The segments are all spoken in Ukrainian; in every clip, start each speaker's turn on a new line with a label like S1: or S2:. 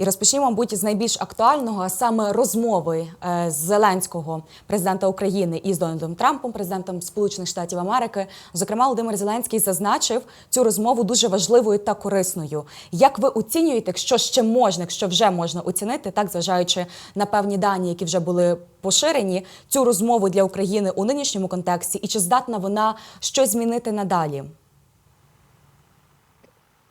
S1: І розпочнімо, мабуть, з найбільш актуального, а саме розмови е, Зеленського, президента України із Дональдом Трампом, президентом Сполучених Штатів Америки. Зокрема, Володимир Зеленський зазначив цю розмову дуже важливою та корисною. Як ви оцінюєте, якщо ще можна, якщо вже можна оцінити, так зважаючи на певні дані, які вже були поширені, цю розмову для України у нинішньому контексті, і чи здатна вона щось змінити надалі?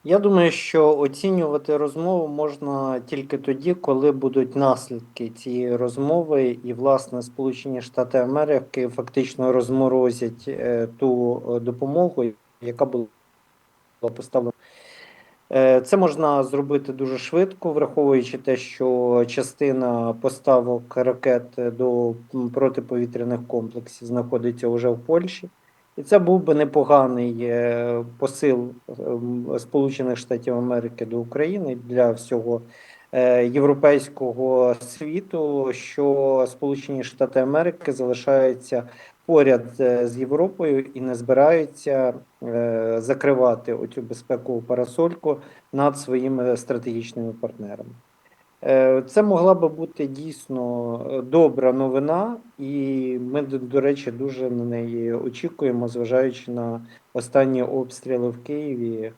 S2: Я думаю, що оцінювати розмову можна тільки тоді, коли будуть наслідки цієї розмови, і, власне, Сполучені Штати Америки фактично розморозять е, ту е, допомогу, яка була поставлена. Е, Це можна зробити дуже швидко, враховуючи те, що частина поставок ракет до протиповітряних комплексів знаходиться вже в Польщі. І це був би непоганий е, посил ем, Сполучених Штатів Америки до України для всього е, європейського світу, що Сполучені Штати Америки залишаються поряд е, з Європою і не збираються закривати оцю безпекову парасольку над своїми стратегічними партнерами. Е, Це могла би бути дійсно е, добра новина, і ми, до- речі, дуже на неї очікуємо, зважаючи на останні обстріли в Києві,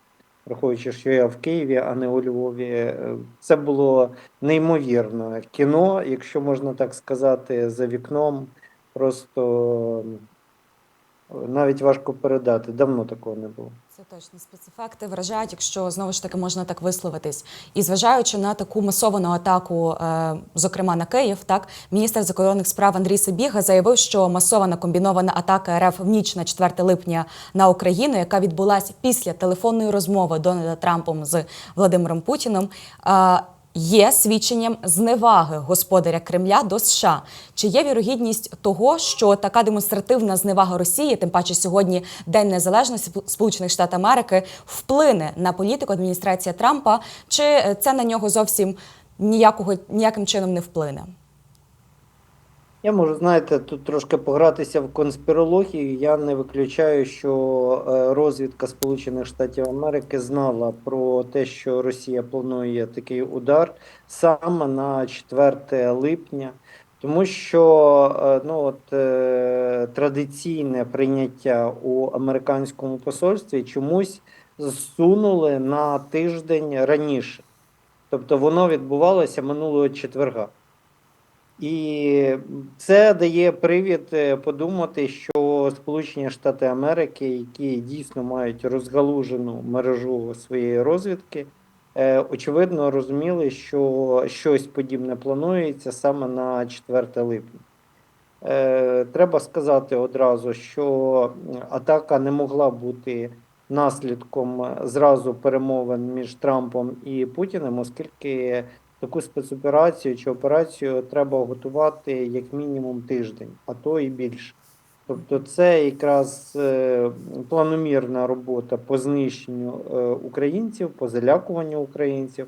S2: враховуючи, що я в Києві, а не у Львові. Е, Це було неймовірно кіно, якщо можна так сказати, за вікном. Просто навіть важко передати. Давно такого не було.
S1: Це точно спецефекти вражають, якщо знову ж таки можна так висловитись. І зважаючи на таку масовану атаку, е, зокрема на Київ, так міністр закордонних справ Андрій Сибіга заявив, що масована комбінована атака РФ в ніч на 4 липня на Україну, яка відбулася після телефонної розмови Дональда Трампом з Владимиром Путіним. Є свідченням зневаги господаря Кремля до США. Чи є вірогідність того, що така демонстративна зневага Росії, тим паче сьогодні День Незалежності Сп- Сполучених Штатів Америки, вплине на політику адміністрації Трампа, чи е, це на нього зовсім ніякого ніяким чином не вплине?
S2: Я можу, знаєте, тут трошки погратися в конспірологію. Я не виключаю, що е, розвідка Сполучених Штатів Америки знала про те, що Росія планує такий удар саме на 4 липня, тому що е, ну, от, е, традиційне прийняття у американському посольстві чомусь зсунули на тиждень раніше. Тобто воно відбувалося минулого четверга. І це дає привід е, подумати, що Сполучені Штати Америки, які дійсно мають розгалужену мережу своєї розвідки, е, очевидно розуміли, що щось подібне планується саме на 4 липня. Е, Треба сказати одразу, що атака не могла бути наслідком зразу перемовин між Трампом і Путіним, оскільки таку спецоперацію чи операцію треба готувати як мінімум тиждень, а то і більше. Тобто, це якраз е, планомірна робота по знищенню е, українців, по залякуванню українців,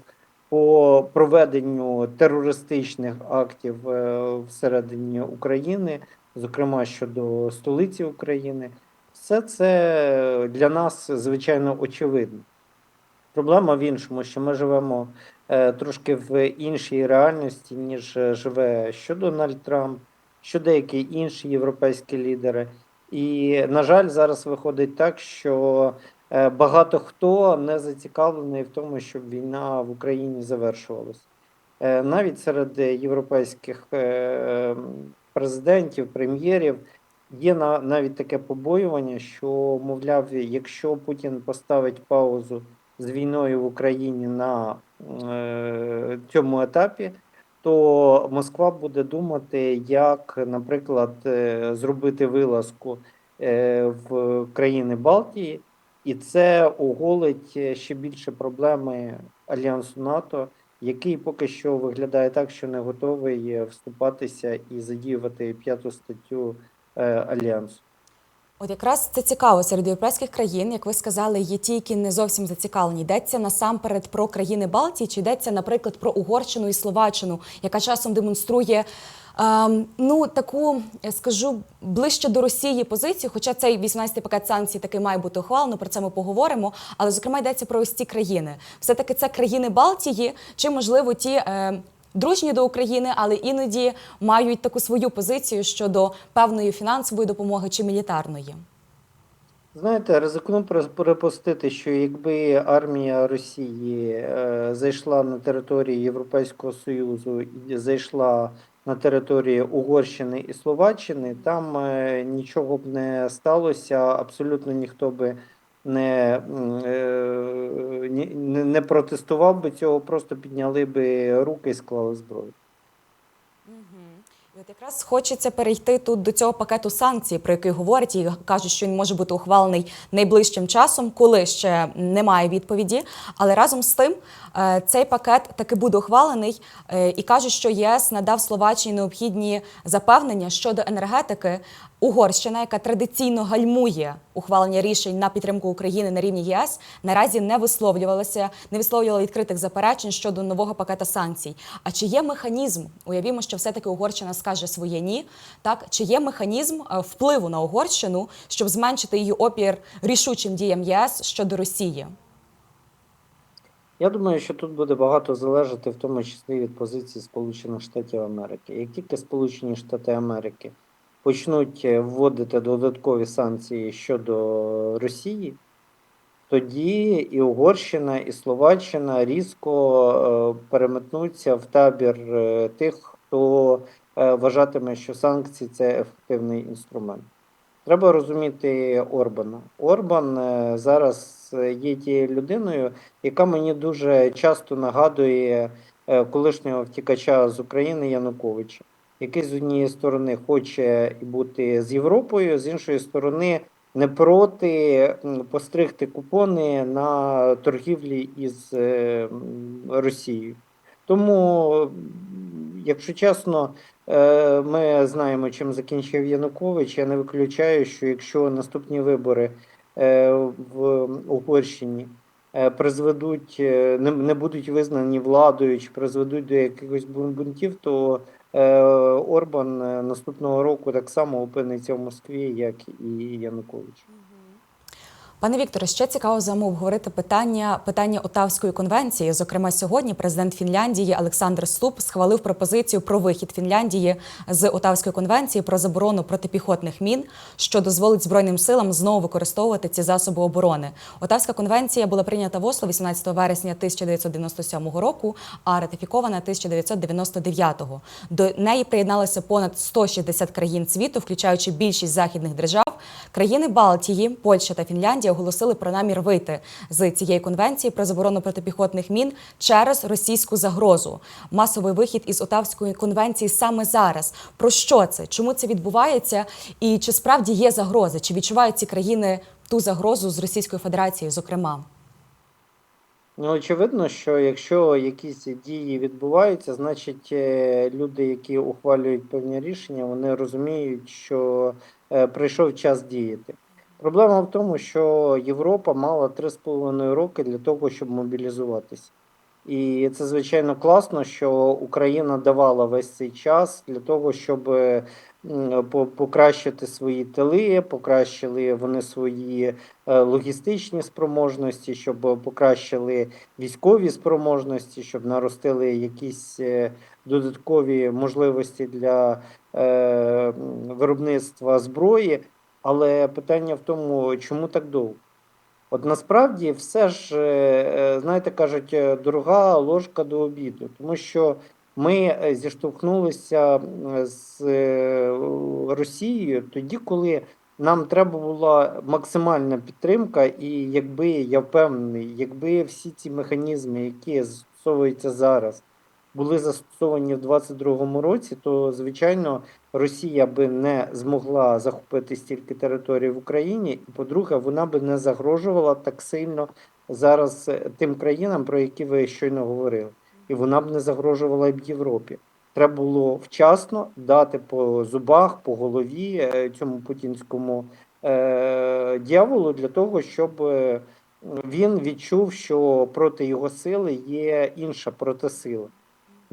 S2: по проведенню терористичних актів е, всередині України, зокрема щодо столиці України. Все це для нас звичайно очевидно. Проблема в іншому, що ми живемо трошки в іншій реальності, ніж е, живе що Дональд Трамп, що деякі інші європейські лідери. І, на жаль, зараз виходить так, що е, багато хто не зацікавлений в тому, щоб війна в Україні завершувалася. Е, Навіть серед європейських е, президентів, прем'єрів є на- навіть таке побоювання, що, мовляв, якщо Путін поставить паузу з війною в Україні на е, цьому етапі, то Москва буде думати, як, наприклад, е, зробити вилазку е, в країни Балтії, і це оголить ще більше проблеми альянсу НАТО, який поки що виглядає так, що не готовий вступатися і задіювати п'яту статтю е, альянсу.
S1: От якраз це цікаво серед європейських країн, як ви сказали, є ті, які не зовсім зацікавлені. Йдеться насамперед про країни Балтії, чи йдеться, наприклад, про Угорщину і Словаччину, яка часом демонструє Ем, ну, таку, я скажу, ближче до Росії позицію, хоча цей 18-й пакет санкцій таки має бути ухвалено, про це ми поговоримо. Але, зокрема, йдеться про ось ці країни. Все-таки це країни Балтії, чи, можливо, ті. Е, Дружні до України, але іноді мають таку свою позицію щодо певної фінансової допомоги чи мілітарної.
S2: Знаєте, ризикну припустити, що якби армія Росії е, зайшла на територію Європейського Союзу і зайшла на територію Угорщини і Словаччини, там е, нічого б не сталося, абсолютно ніхто би не, е, не, не протестував би цього, просто підняли би руки і склали зброю.
S1: От якраз хочеться перейти тут до цього пакету санкцій, про який говорять, і кажуть, що він може бути ухвалений найближчим часом, коли ще немає відповіді. Але разом з тим е, цей пакет таки буде ухвалений е, і кажуть, що ЄС надав Словаччині необхідні запевнення щодо енергетики. Угорщина, яка традиційно гальмує ухвалення рішень на підтримку України на рівні ЄС, наразі не висловлювалася, не висловлювала відкритих заперечень щодо нового пакета санкцій. А чи є механізм? Уявімо, що все-таки Угорщина скаже своє ні. Так чи є механізм е, впливу на Угорщину, щоб зменшити її опір рішучим діям ЄС щодо Росії?
S2: Я думаю, що тут буде багато залежати, в тому числі від позиції Сполучених Штатів Америки. Як тільки Сполучені Штати Америки почнуть е, вводити додаткові санкції щодо Росії, тоді і Угорщина, і Словаччина різко е, переметнуться в табір е, тих, хто вважатиме, що санкції це ефективний інструмент. Треба розуміти Орбана. Орбан зараз є тією людиною, яка мені дуже часто нагадує колишнього втікача з України Януковича, який з однієї сторони хоче бути з Європою, з іншої сторони не проти постригти купони на торгівлі із е, Росією. Тому, якщо чесно, Е, Ми знаємо, чим закінчив Янукович. Я не виключаю, що якщо наступні вибори е, в Угорщині призведуть, не, будуть визнані владою чи призведуть до якихось бун- бунтів, то Орбан е, наступного року так само опиниться в Москві, як і Янукович.
S1: Пане Вікторе, ще цікаво з вами обговорити питання питання Отавської конвенції. Зокрема, сьогодні президент Фінляндії Олександр Ступ схвалив пропозицію про вихід Фінляндії з Отавської конвенції про заборону протипіхотних мін, що дозволить збройним силам знову використовувати ці засоби оборони. Отавська конвенція була прийнята в Осло 18 вересня 1997 року, а ратифікована 1999-го. До неї приєдналося понад 160 країн світу, включаючи більшість західних держав. Країни Балтії, Польща та Фінляндія оголосили про намір вийти з цієї конвенції про заборону протипіхотних мін через російську загрозу. Масовий вихід із Отавської конвенції саме зараз. Про що це? Чому це відбувається? І чи справді є загрози? Чи відчувають ці країни ту загрозу з Російською Федерацією, зокрема?
S2: Ну, очевидно, що якщо якісь дії відбуваються, значить е, люди, які ухвалюють певні рішення, вони розуміють, що е, прийшов час діяти. Проблема в тому, що Європа мала 3,5 роки для того, щоб мобілізуватися. І це звичайно класно, що Україна давала весь цей час для того, щоб е, покращити свої тили, покращили вони свої е, логістичні спроможності, щоб покращили військові спроможності, щоб наростили якісь е, додаткові можливості для виробництва зброї. Але питання в тому, чому так довго? От насправді все ж, е, е, знаєте, кажуть, е, дорога ложка до обіду, тому що ми зіштовхнулися з Росією тоді, коли нам треба була максимальна підтримка, і якби я впевнений, якби всі ці механізми, які застосовуються зараз, були застосовані в 2022 році, то звичайно Росія би не змогла захопити стільки територій в Україні, і по-друге, вона би не загрожувала так сильно зараз е, тим країнам, про які ви щойно говорили, і вона б не загрожувала в Європі. Треба було вчасно дати по зубах, по голові е, цьому путінському е, дьяволу для того, щоб е, він відчув, що проти його сили є інша протисила.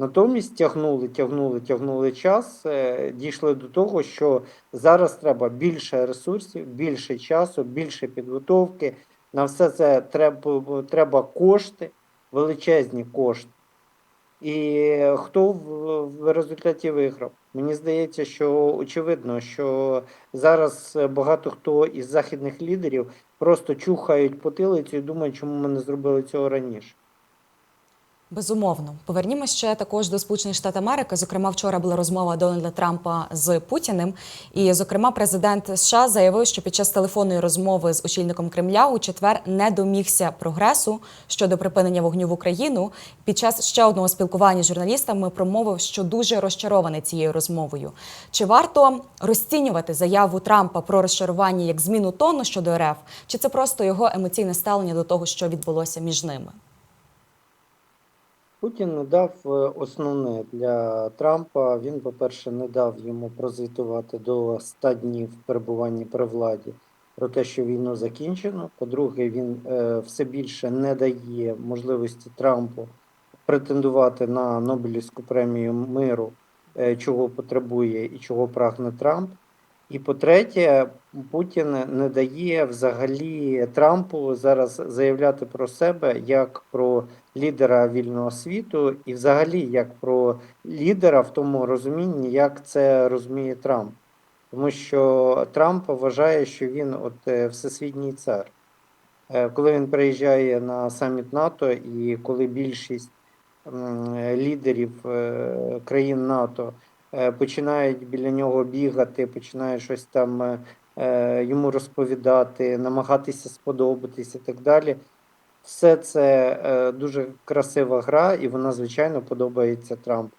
S2: Натомість тягнули, тягнули, тягнули час, е, дійшли до того, що зараз треба більше ресурсів, більше часу, більше підготовки. На все це треба, треба кошти, величезні кошти. І хто в, в результаті виграв? Мені здається, що очевидно, що зараз багато хто із західних лідерів просто чухають потилицю і думають, чому ми не зробили цього раніше.
S1: Безумовно, повернімося ще також до Сполучених Штатів Америки. Зокрема, вчора була розмова Дональда Трампа з Путіним. І, зокрема, президент США заявив, що під час телефонної розмови з очільником Кремля у четвер не домігся прогресу щодо припинення вогню в Україну. Під час ще одного спілкування з журналістами промовив, що дуже розчарований цією розмовою. Чи варто розцінювати заяву Трампа про розчарування як зміну тону щодо РФ, чи це просто його емоційне ставлення до того, що відбулося між ними?
S2: Путін не дав е, основне для Трампа. Він, по-перше, не дав йому прозвітувати до 100 днів перебування при владі про те, що війну закінчено. По-друге, він е, все більше не дає можливості Трампу претендувати на Нобелівську премію миру, е, чого потребує і чого прагне Трамп. І по-третє, Путін не дає взагалі Трампу зараз заявляти про себе як про лідера вільного світу, і взагалі як про лідера в тому розумінні, як це розуміє Трамп. Тому що Трамп вважає, що він от е, всесвітній цар. Е, Коли він приїжджає на саміт НАТО, і коли більшість лідерів е, країн НАТО починають біля нього бігати, починають щось там йому розповідати, намагатися сподобатись і так далі. Все це е, дуже красива гра, і вона, звичайно, подобається Трампу.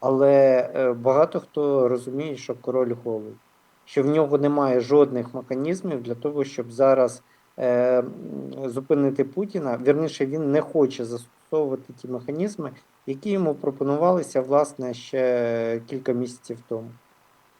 S2: Але е, багато хто розуміє, що король голий, що в нього немає жодних механізмів для того, щоб зараз е, зупинити Путіна. Вірніше, він не хоче застосовувати ті механізми, які йому пропонувалися власне ще кілька місяців тому.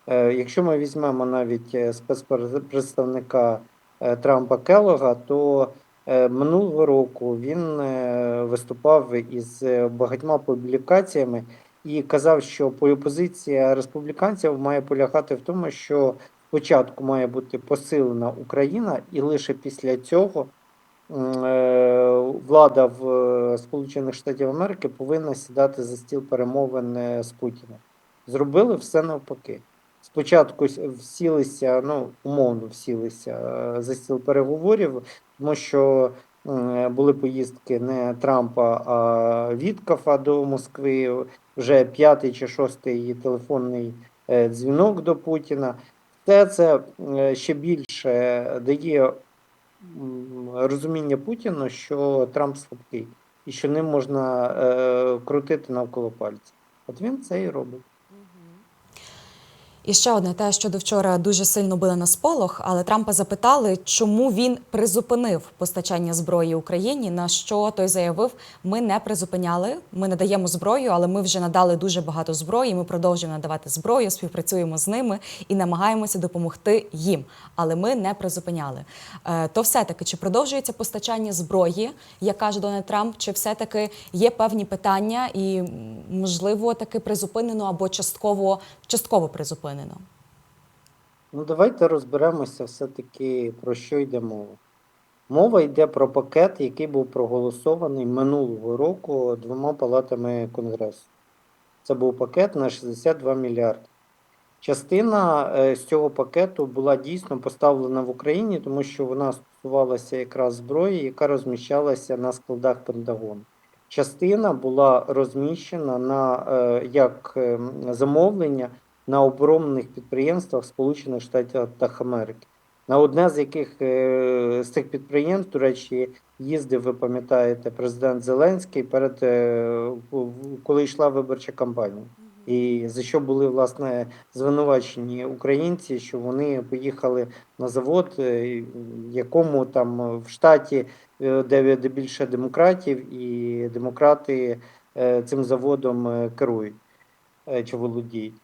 S2: Е, Якщо ми візьмемо навіть е, спецпредставника е, Трампа Келлога, то минулого року він е, виступав із е, багатьма публікаціями і казав, що позиція республіканців має полягати в тому, що спочатку має бути посилена Україна, і лише після цього е, влада в е, Сполучених Штатів Америки повинна сідати за стіл перемовин е, з Путіним. Зробили все навпаки. Спочатку всілися, ну умовно всілися е, за стіл переговорів, тому що були поїздки не Трампа, а Віткафа до Москви. Вже п'ятий чи шостий телефонний е, дзвінок до Путіна. Все це е, ще більше дає розуміння Путіну, що Трамп слабкий і що ним можна крутити навколо пальця. От він це і робить.
S1: І ще одне те, що до вчора дуже сильно били на сполох, але Трампа запитали, чому він призупинив постачання зброї Україні. На що той заявив: ми не призупиняли, ми надаємо зброю, але ми вже надали дуже багато зброї. Ми продовжуємо надавати зброю, співпрацюємо з ними і намагаємося допомогти їм. Але ми не призупиняли. Е, То все таки чи продовжується постачання зброї, як каже Дональд Трамп, чи все таки є певні питання, і можливо таки призупинено або частково частково призупинено.
S2: Ну, давайте розберемося все-таки про що йде мова. Мова йде про пакет, який був проголосований минулого року двома палатами Конгресу. Це був пакет на 62 мільярди. Частина е, з цього пакету була дійсно поставлена в Україні, тому що вона стосувалася якраз зброї, яка розміщалася на складах Пентагону. Частина була розміщена на е, як е, замовлення на оборонних підприємствах Сполучених Штатів Америки. На одне з яких е, з цих підприємств, до речі, їздив, ви пам'ятаєте, президент Зеленський перед е, коли йшла виборча кампанія. І за що були власне звинувачені українці, що вони поїхали на завод, е, якому там в штаті, де, більше демократів, і демократи цим заводом керують чи володіють.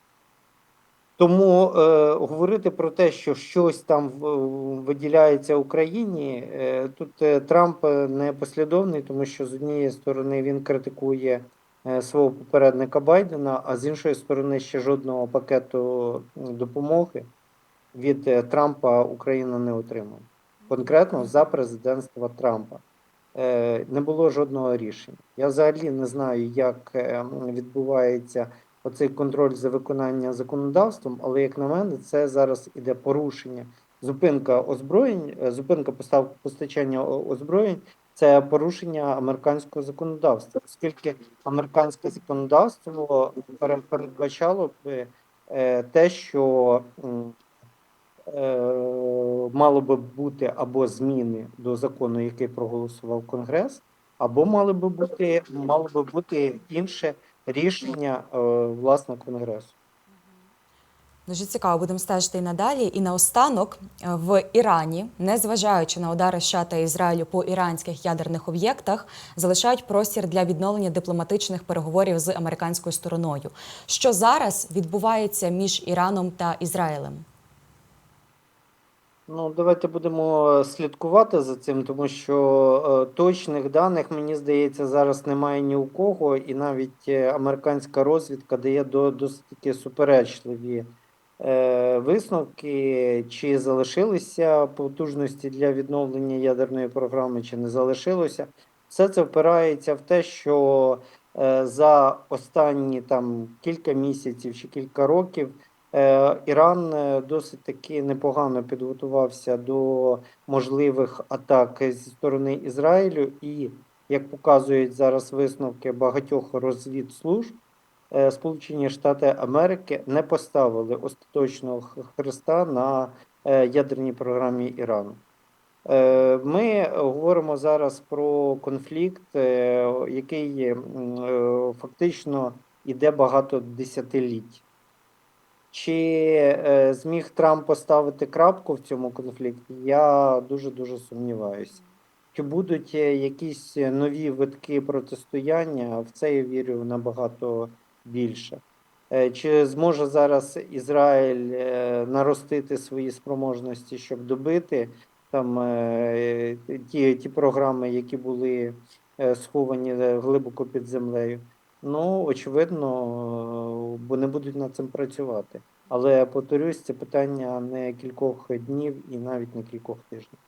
S2: Тому е, говорити про те, що щось там виділяється Україні, е, тут е, Трамп е, не послідовний, тому що з однієї сторони він критикує е, свого попередника Байдена, а з іншої сторони, ще жодного пакету допомоги від е, Трампа Україна не отримала. Конкретно за президентства Трампа. Е, Не було жодного рішення. Я взагалі не знаю, як е, відбувається оцей контроль за виконання законодавством, але як на мене, це зараз іде порушення. Зупинка озброєнь, е, зупинка постав постачання озброєнь це порушення американського законодавства, оскільки американське законодавство пере- передбачало б е, те, що е, мало би бути або зміни до закону, який проголосував Конгрес, або мали би бути мало би бути інше рішення е, власне Конгресу.
S1: Дуже цікаво, будемо стежити і надалі. І наостанок е, в Ірані, незважаючи на удари США та Ізраїлю по іранських ядерних об'єктах, залишають простір для відновлення дипломатичних переговорів з американською стороною. Що зараз відбувається між Іраном та Ізраїлем?
S2: Ну, давайте будемо слідкувати за цим, тому що е, точних даних, мені здається, зараз немає ні у кого, і навіть е, американська розвідка дає до, досить таки суперечливі е, висновки, чи залишилися потужності для відновлення ядерної програми, чи не залишилося. Все це впирається в те, що е, за останні там кілька місяців чи кілька років. Е, Іран е, досить таки непогано підготувався до можливих атак зі сторони Ізраїлю, і як показують зараз висновки багатьох розвідслужб, е, Сполучені Штати Америки не поставили остаточного хреста на ядерній програмі Ірану. Ми говоримо зараз про конфлікт, який фактично іде багато десятиліть. Чи е, зміг Трамп поставити крапку в цьому конфлікті? Я дуже дуже сумніваюся. Чи будуть е, якісь нові витки протистояння? В це я вірю набагато більше. Е, Чи зможе зараз Ізраїль наростити свої спроможності, щоб добити там ті, ті програми, які були сховані глибоко під землею? Ну, очевидно, е, вони будуть над цим працювати. Але повторюсь, це питання не кількох днів і навіть не кількох тижнів.